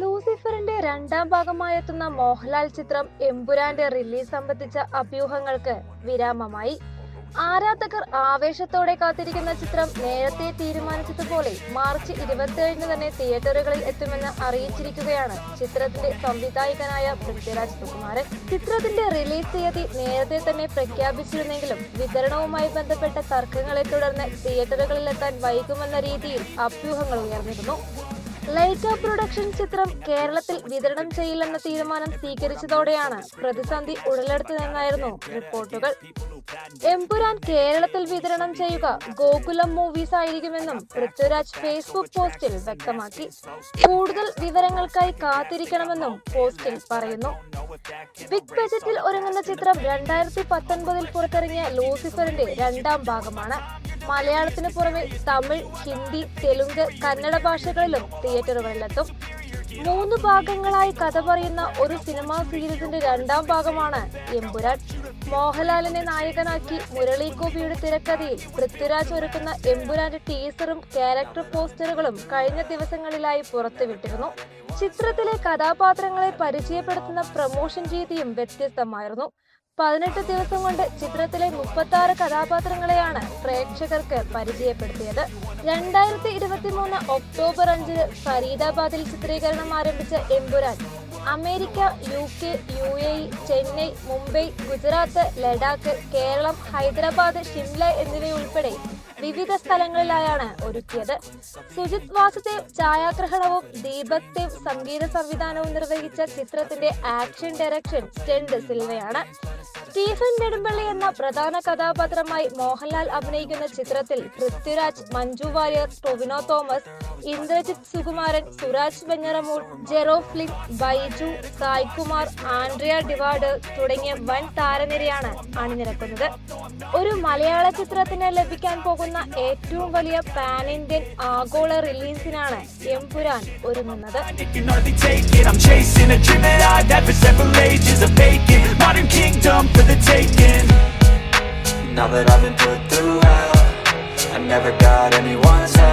ലൂസിഫറിന്റെ രണ്ടാം ഭാഗമായെത്തുന്ന മോഹൻലാൽ ചിത്രം എംപുരാന്റെ റിലീസ് സംബന്ധിച്ച അഭ്യൂഹങ്ങൾക്ക് വിരാമമായി. ആരാധകർ ആവേശത്തോടെ കാത്തിരിക്കുന്ന ചിത്രം നേരത്തെ തീരുമാനിച്ചതുപോലെ മാർച്ച് ഇരുപത്തിയേഴിന് തന്നെ തിയേറ്ററുകളിൽ എത്തുമെന്ന് അറിയിച്ചിരിക്കുകയാണ് ചിത്രത്തിന്റെ സംവിധായകനായ പൃഥ്വിരാജ് സുകുമാരൻ. ചിത്രത്തിന്റെ റിലീസ് തീയതി നേരത്തെ തന്നെ പ്രഖ്യാപിച്ചിരുന്നെങ്കിലും വിതരണവുമായി ബന്ധപ്പെട്ട തർക്കങ്ങളെ തുടർന്ന് തിയേറ്ററുകളിൽ എത്താൻ വൈകുമെന്ന രീതിയിൽ അഭ്യൂഹങ്ങൾ ഉയർന്നിരുന്നു. ലൈക്ക പ്രൊഡക്ഷൻ ചിത്രം കേരളത്തിൽ വിതരണം ചെയ്യില്ലെന്ന തീരുമാനം സ്വീകരിച്ചതോടെയാണ് പ്രതിസന്ധി ഉടലെടുത്തതെന്നായിരുന്നു റിപ്പോർട്ടുകൾ. എമ്പുരാൻ കേരളത്തിൽ വിതരണം ചെയ്യുക ഗോകുലം മൂവീസ് ആയിരിക്കുമെന്നും പൃഥ്വിരാജ് ഫേസ്ബുക്ക് പോസ്റ്റിൽ വ്യക്തമാക്കി. കൂടുതൽ വിവരങ്ങൾക്കായി കാത്തിരിക്കണമെന്നും പോസ്റ്റിൽ പറയുന്നു. ബിഗ് ബജറ്റിൽ ഒരുങ്ങുന്ന ചിത്രം രണ്ടായിരത്തി പത്തൊൻപതിൽ പുറത്തിറങ്ങിയ ലൂസിഫറിന്റെ രണ്ടാം ഭാഗമാണ്. മലയാളത്തിന് പുറമെ തമിഴ് ഹിന്ദി തെലുങ്ക് കന്നഡ ഭാഷകളിലും തിയേറ്ററുകളിലെത്തും. മൂന്ന് ഭാഗങ്ങളായി കഥ പറയുന്ന ഒരു സിനിമാ സീരീസിന്റെ രണ്ടാം ഭാഗമാണ് എമ്പുരാൻ. മോഹൻലാലിനെ നായകനാക്കി മുരളി ഗോപിയുടെ തിരക്കഥയിൽ പൃഥ്വിരാജ് ഒരുക്കുന്ന എമ്പുരാന്റെ ടീസറും ക്യാരക്ടർ പോസ്റ്ററുകളും കഴിഞ്ഞ ദിവസങ്ങളിലായി പുറത്തുവിട്ടിരുന്നു. ചിത്രത്തിലെ കഥാപാത്രങ്ങളെ പരിചയപ്പെടുത്തുന്ന പ്രമോഷൻ രീതിയും വ്യത്യസ്തമായിരുന്നു. പതിനെട്ട് ദിവസം കൊണ്ട് ചിത്രത്തിലെ മുപ്പത്തി ആറ് കഥാപാത്രങ്ങളെയാണ് പ്രേക്ഷകർക്ക് പരിചയപ്പെടുത്തിയത്. രണ്ടായിരത്തി ഇരുപത്തി മൂന്ന് ഒക്ടോബർ അഞ്ചിന് ഫരീദാബാദിൽ ചിത്രീകരണം ആരംഭിച്ച Empuraan America U K U A Chennai Mumbai Gujarat Ladakh Keralam Hyderabad Shimla എന്നിവയുൾപ്പെടെ വിവിധ സ്ഥലങ്ങളിലായാണ് ഒരുക്കിയത്. സുജിത് വാസുദേവ് ഛായാഗ്രഹണവും ദീപക് ദേവ് സംഗീത സംവിധാനവും നിർവഹിച്ച ചിത്രത്തിന്റെ ആക്ഷൻ ഡയറക്ഷൻ സ്റ്റെൻഡ് സിൽവയാണ്. സ്റ്റീഫൻ നെടുമ്പള്ളി എന്ന പ്രധാന കഥാപാത്രമായി മോഹൻലാൽ അഭിനയിക്കുന്ന ചിത്രത്തിൽ Prithviraj Manju Warrier Tovino Thomas Indrajith Sukumaran Suraj Venjaramoodu Jerome Flynn Baiju Saikumar Andrea Tivadar തുടങ്ങിയ വൻ താരനിരയാണ് അണിനിരക്കുന്നത്. ഒരു മലയാള ചിത്രത്തിന് ലഭിക്കാൻ പോകുന്ന ഏറ്റവും വലിയ പാൻ ഇന്ത്യൻ ആഗോള റിലീസിനാണ് എംപുരാൻ ഒരുങ്ങുന്നത്. some for the taking. Now that I've been put through hell I never got anyone's help.